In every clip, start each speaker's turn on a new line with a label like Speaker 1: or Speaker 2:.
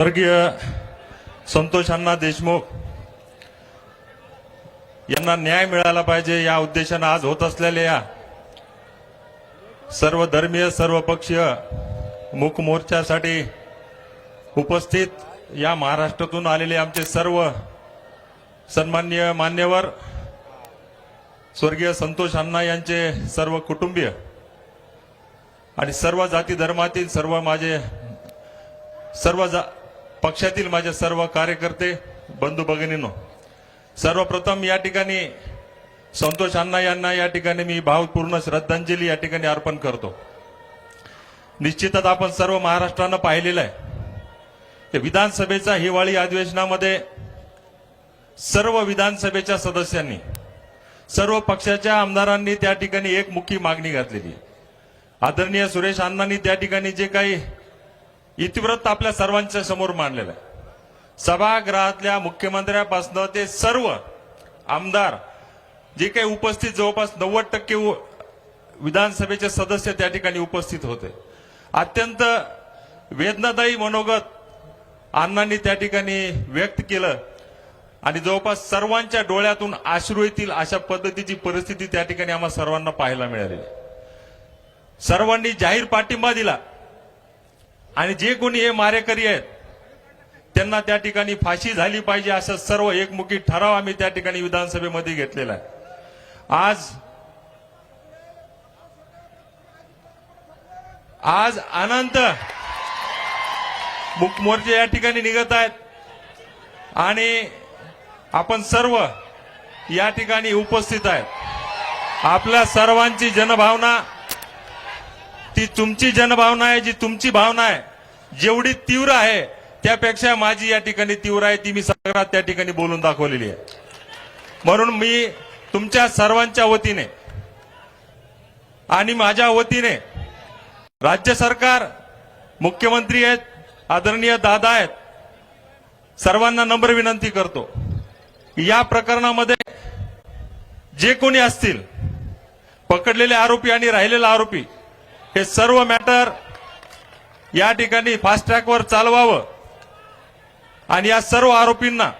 Speaker 1: स्वर्गीय संतोष अण्णा देशमुख यांना न्याय मिळाला पाहिजे या उद्देशानं आज होत असलेल्या या सर्व धर्मीय सर्व पक्षीय मुख मोर्चासाठी उपस्थित या महाराष्ट्रातून आलेले आमचे सर्व सन्माननीय मान्यवर स्वर्गीय संतोष अण्णा यांचे सर्व कुटुंबीय आणि सर्व जाती धर्मातील सर्व माझे सर्व जा पक्षातील माझे सर्व कार्यकर्ते बंधू भगिनीनो सर्वप्रथम या ठिकाणी संतोष अण्णा यांना या ठिकाणी मी भावपूर्ण श्रद्धांजली या ठिकाणी अर्पण करतो. निश्चितच आपण सर्व महाराष्ट्रानं पाहिलेलं आहे. की विधानसभेचा हिवाळी अधिवेशनामध्ये सर्व विधानसभेच्या सदस्यांनी सर्व पक्षाच्या आमदारांनी त्या ठिकाणी एक मुख्य मागणी घातलेली आदरणीय सुरेश अण्णांनी त्या ठिकाणी जे काही इतिवृत्त आपल्या सर्वांच्या समोर मांडलेलं आहे. सभागृहातल्या मुख्यमंत्र्यापासून ते सर्व आमदार जे काही उपस्थित जवळपास नव्वद टक्के विधानसभेचे सदस्य त्या ठिकाणी उपस्थित होते. अत्यंत वेदनादायी मनोगत अण्णांनी त्या ठिकाणी व्यक्त केलं आणि जवळपास सर्वांच्या डोळ्यातून आश्रू येतील अशा पद्धतीची परिस्थिती त्या ठिकाणी आम्हा सर्वांना पाहायला मिळाली सर्वांनी जाहीर पाठिंबा दिला. आणि जे कोणी हे मारेकरी आहेत त्यांना त्या ठिकाणी फाशी झाली पाहिजे असं सर्व एकमुखी ठराव आम्ही त्या ठिकाणी विधानसभेमध्ये घेतलेला आहे. आज आज अनंत मोर्चे या ठिकाणी निघत आहेत आणि आपण सर्व या ठिकाणी उपस्थित आहेत. आपल्या सर्वांची जनभावना ती तुमची जनभावना आहे जी तुमची भावना आहे. जेवढी तीव्र आहे त्यापेक्षा माझी या ठिकाणी तीव्र आहे ती मी सगळ्यात त्या ठिकाणी बोलून दाखवलेली आहे. म्हणून मी तुमच्या सर्वांच्या वतीने आणि माझ्या वतीने राज्य सरकार मुख्यमंत्री आहेत आदरणीय दादा आहेत सर्वांना नम्र विनंती करतो. या प्रकरणामध्ये जे कोणी असतील पकडलेले आरोपी आणि राहिलेले आरोपी हे सर्व मॅटर या ठिकाणी फास्ट ट्रॅकवर चालवावं. आणि या सर्व आरोपींना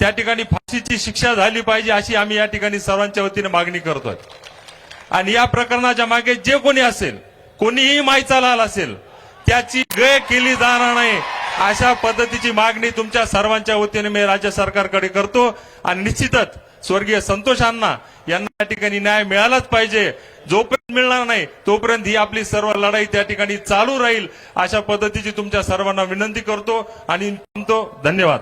Speaker 1: त्या ठिकाणी फाशीची शिक्षा झाली पाहिजे अशी आम्ही या ठिकाणी सर्वांच्या वतीने मागणी करतोय. आणि या प्रकरणाच्या मागे जे कोणी असेल कोणीही माहिती लाल असेल त्याची गय केली जाणार नाही अशा पद्धतीची मागणी तुमच्या सर्वांच्या वतीने मी राज्य सरकारकडे करतो. आणि निश्चितच स्वर्गीय संतोषांना यांना या ठिकाणी न्याय मिळालाच पाहिजे. जोपर्यंत मिळणार नाही तोपर्यंत ही आपली सर्व लढाई त्या ठिकाणी चालू राहील अशा पद्धतीची तुमच्या सर्वांना विनंती करतो आणि म्हणतो धन्यवाद.